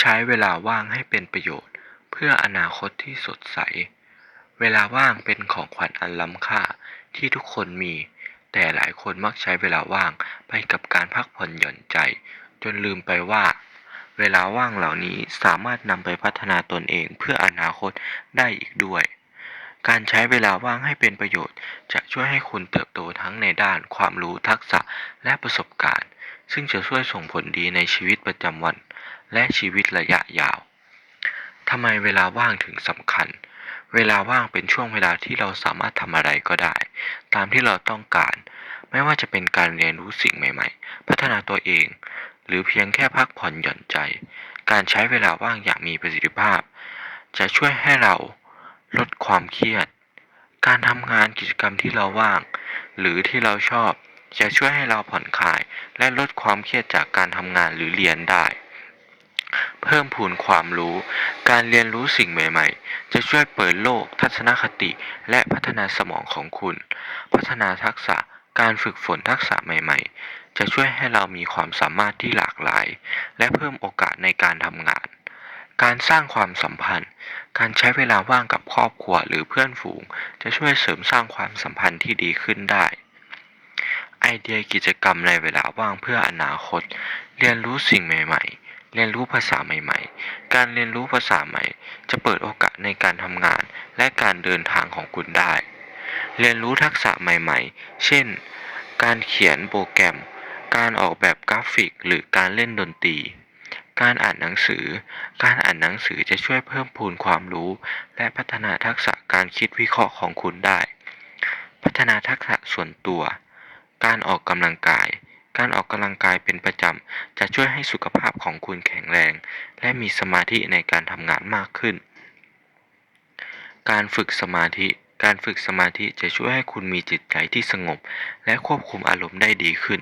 ใช้เวลาว่างให้เป็นประโยชน์ เพื่ออนาคตที่สดใส เวลาว่างเป็นของขวัญอันล้ำค่าที่ทุกคนมี แต่หลายคนมักใช้เวลาว่างไปกับการพักผ่อนหย่อนใจ จนลืมไปว่า เวลาว่างเหล่านี้สามารถนำไปพัฒนาตนเองเพื่ออนาคตได้อีกด้วย การใช้เวลาว่างให้เป็นประโยชน์ จะช่วยให้คุณเติบโตทั้งในด้านความรู้ทักษะและประสบการณ์ ซึ่งจะช่วยส่งผลดีในชีวิตประจำวัน และชีวิตระยะยาวทำไมเวลาว่างถึงสำคัญ เวลาว่างเป็นช่วงเวลาที่เราสามารถทำอะไรก็ได้ ตามที่เราต้องการ ไม่ว่าจะเป็นการเรียนรู้สิ่งใหม่ ๆ พัฒนาตัวเอง หรือเพียงแค่พักผ่อนหย่อนใจ การใช้เวลาว่างอย่างมีประสิทธิภาพ จะช่วยให้เราลดความเครียด การทำงานกิจกรรมที่เราว่าง หรือที่เราชอบ จะช่วยให้เราผ่อนคลาย และลดความเครียดจากการทำงานหรือเรียนได้ เพิ่มพูนความรู้ การเรียนรู้สิ่งใหม่ ๆ จะช่วยเปิดโลก ทัศนคติ และพัฒนาสมองของคุณ พัฒนาทักษะการฝึกฝนทักษะใหม่ ๆ จะช่วยให้เรามีความสามารถที่หลากหลาย และเพิ่มโอกาสในการทำงาน การสร้างความสัมพันธ์ การใช้เวลาว่างกับครอบครัวหรือเพื่อนฝูง จะช่วยเสริมสร้างความสัมพันธ์ที่ดีขึ้นได้ ไอเดียกิจกรรมในเวลาว่างเพื่ออนาคต เรียนรู้สิ่งใหม่ ๆ เรียนรู้ภาษาใหม่ ๆ การเรียนรู้ภาษาใหม่ จะเปิดโอกาสในการทำงานและการเดินทางของคุณได้ เรียนรู้ทักษะใหม่ ๆ เช่น การเขียนโปรแกรม การออกแบบกราฟิก หรือการเล่นดนตรี การอ่านหนังสือ การอ่านหนังสือจะช่วยเพิ่มพูนความรู้ และพัฒนาทักษะการคิดวิเคราะห์ของคุณได้ พัฒนาทักษะส่วนตัว การออกกำลังกาย การออกกำลังกายเป็นประจำจะช่วยให้สุขภาพของคุณแข็งแรง และมีสมาธิในการทำงานมากขึ้น การฝึกสมาธิ การฝึกสมาธิจะช่วยให้คุณมีจิตใจที่สงบ และควบคุมอารมณ์ได้ดีขึ้น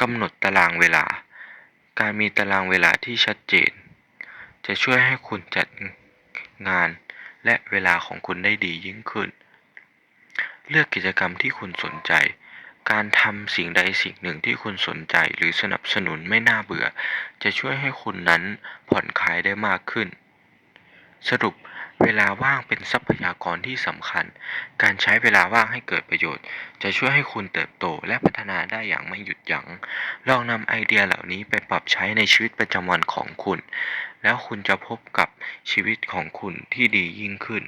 กำหนดตารางเวลา การมีตารางเวลาที่ชัดเจน จะช่วยให้คุณจัดงานและเวลาของคุณได้ดียิ่งขึ้น เลือกกิจกรรมที่คุณสนใจ การทำสิ่งใดสิ่งหนึ่งที่คุณสนใจหรือสนับสนุนไม่น่าเบื่อ จะช่วยให้คุณนั้นผ่อนคลายได้มากขึ้น สรุปเวลาว่างเป็นทรัพยากรที่สำคัญ การใช้เวลาว่างให้เกิดประโยชน์ จะช่วยให้คุณเติบโตและพัฒนาได้อย่างไม่หยุดยัง้ง ลองนำไอเดียเหล่านี้ไปปรับใช้ในชีวิตประจำวันของคุณ แล้วคุณจะพบกับชีวิตของคุณที่ดียิ่งขึ้น